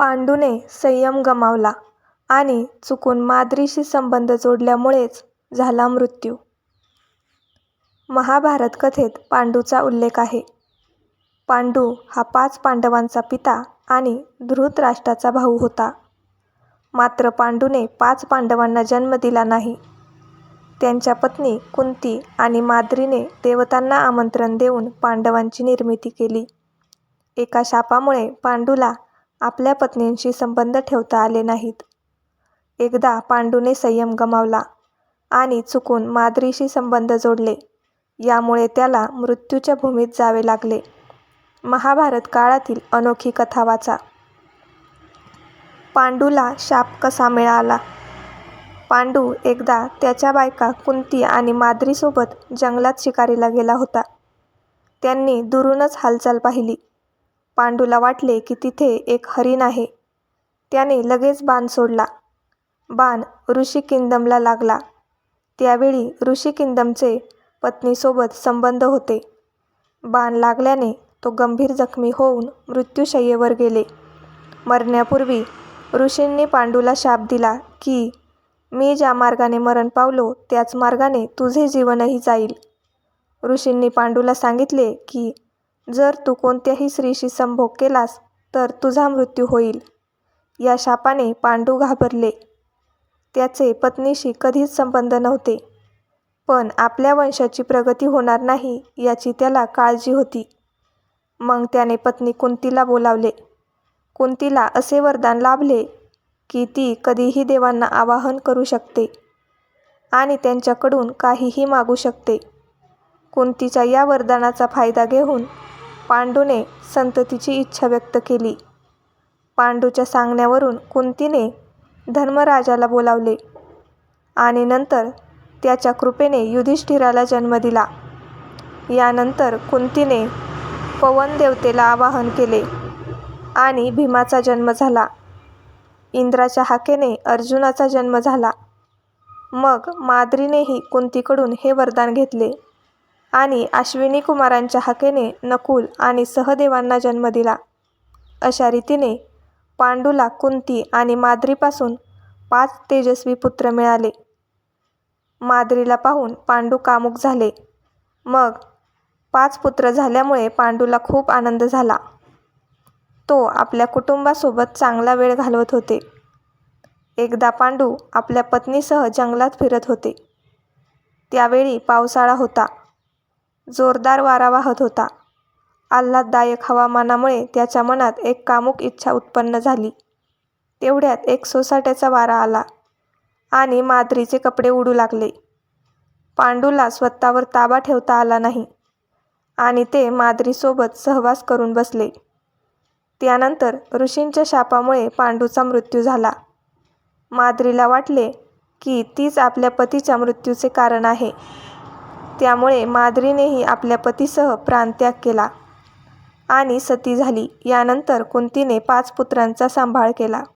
पांडूने संयम गमावला आणि चुकून माद्रीशी संबंध जोडल्यामुळेच झाला मृत्यू. महाभारत कथेत पांडूचा उल्लेख आहे. पांडू हा पाच पांडवांचा पिता आणि धृतराष्ट्राचा भाऊ होता. मात्र पांडूने पाच पांडवांना जन्म दिला नाही. त्यांच्या पत्नी कुंती आणि माद्रीने देवतांना आमंत्रण देऊन पांडवांची निर्मिती केली. एका शापामुळे पांडूला आपल्या पत्नींशी संबंध ठेवता आले नाहीत. एकदा पांडूने संयम गमावला आणि चुकून माद्रीशी संबंध जोडले यामुळे त्याला मृत्यूच्या भूमीत जावे लागले. महाभारत काळातील अनोखी कथा वाचा. पांडूला शाप कसा मिळाला? पांडू एकदा त्याच्या बायका कुंती आणि माद्रीसोबत जंगलात शिकारीला गेला होता. त्यांनी दुरूनच हालचाल पाहिली. पांडूला वाटले की तिथे एक हरिण आहे. त्याने लगेच बाण सोडला. बाण ऋषी किंदमला लागला. त्यावेळी ऋषी किंदमचे पत्नीसोबत संबंध होते. बाण लागल्याने तो गंभीर जखमी होऊन मृत्यूशय्येवर गेले. मरण्यापूर्वी ऋषींनी पांडूला शाप दिला की मी ज्या मार्गाने मरण पावलो त्याच मार्गाने तुझे जीवनही जाईल. ऋषींनी पांडूला सांगितले की जर तू कोणत्याही स्त्रीशी संभोग केलास तर तुझा मृत्यू होईल. या शापाने पांडू घाबरले. त्याचे पत्नीशी कधीच संबंध नव्हते. पण आपल्या वंशाची प्रगती होणार नाही याची त्याला काळजी होती. मग त्याने पत्नी कुंतीला बोलावले. कुंतीला असे वरदान लाभले की ती कधीही देवांना आवाहन करू शकते आणि त्यांच्याकडून काहीही मागू शकते. कुंतीच्या या वरदानाचा फायदा घेऊन पांडूने संततीची इच्छा व्यक्त केली. पांडूच्या सांगण्यावरून कुंतीने धर्मराजाला बोलावले आणि नंतर त्याच्या कृपेने युधिष्ठिराला जन्म दिला. यानंतर कुंतीने पवन देवतेला आवाहन केले आणि भीमाचा जन्म झाला. इंद्राच्या हाकेने अर्जुनाचा जन्म झाला. मग माद्रीनेही कुंतीकडून हे वरदान घेतले आणि अश्विनी कुमारांच्या हाकेने नकुल आणि सहदेवांना जन्म दिला. अशा रीतीने पांडूला कुंती आणि माद्रीपासून पाच तेजस्वी पुत्र मिळाले. माद्रीला पाहून पांडू कामुक झाले. मग पाच पुत्र झाल्यामुळे पांडूला खूप आनंद झाला. तो आपल्या कुटुंबासोबत चांगला वेळ घालवत होते. एकदा पांडू आपल्या पत्नीसह जंगलात फिरत होते. त्यावेळी पावसाळा होता. जोरदार वारा वाहत होता. आल्हाददायक हवामानामुळे त्याच्या मनात एक कामुक इच्छा उत्पन्न झाली. तेवढ्यात एक सोसाट्याचा वारा आला आणि माद्रीचे कपडे उडू लागले. पांडूला स्वतःवर ताबा ठेवता आला नाही आणि ते माद्रीसोबत सहवास करून बसले. त्यानंतर ऋषींच्या शापामुळे पांडूचा मृत्यू झाला. माद्रीला वाटले की तीच आपल्या पतीच्या मृत्यूचे कारण आहे. त्यामुळे माद्रीनेही आपल्या पतीसह प्राणत्याग केला आणि सती झाली. यानंतर कुंतीने पाच पुत्रांचा सांभाळ केला.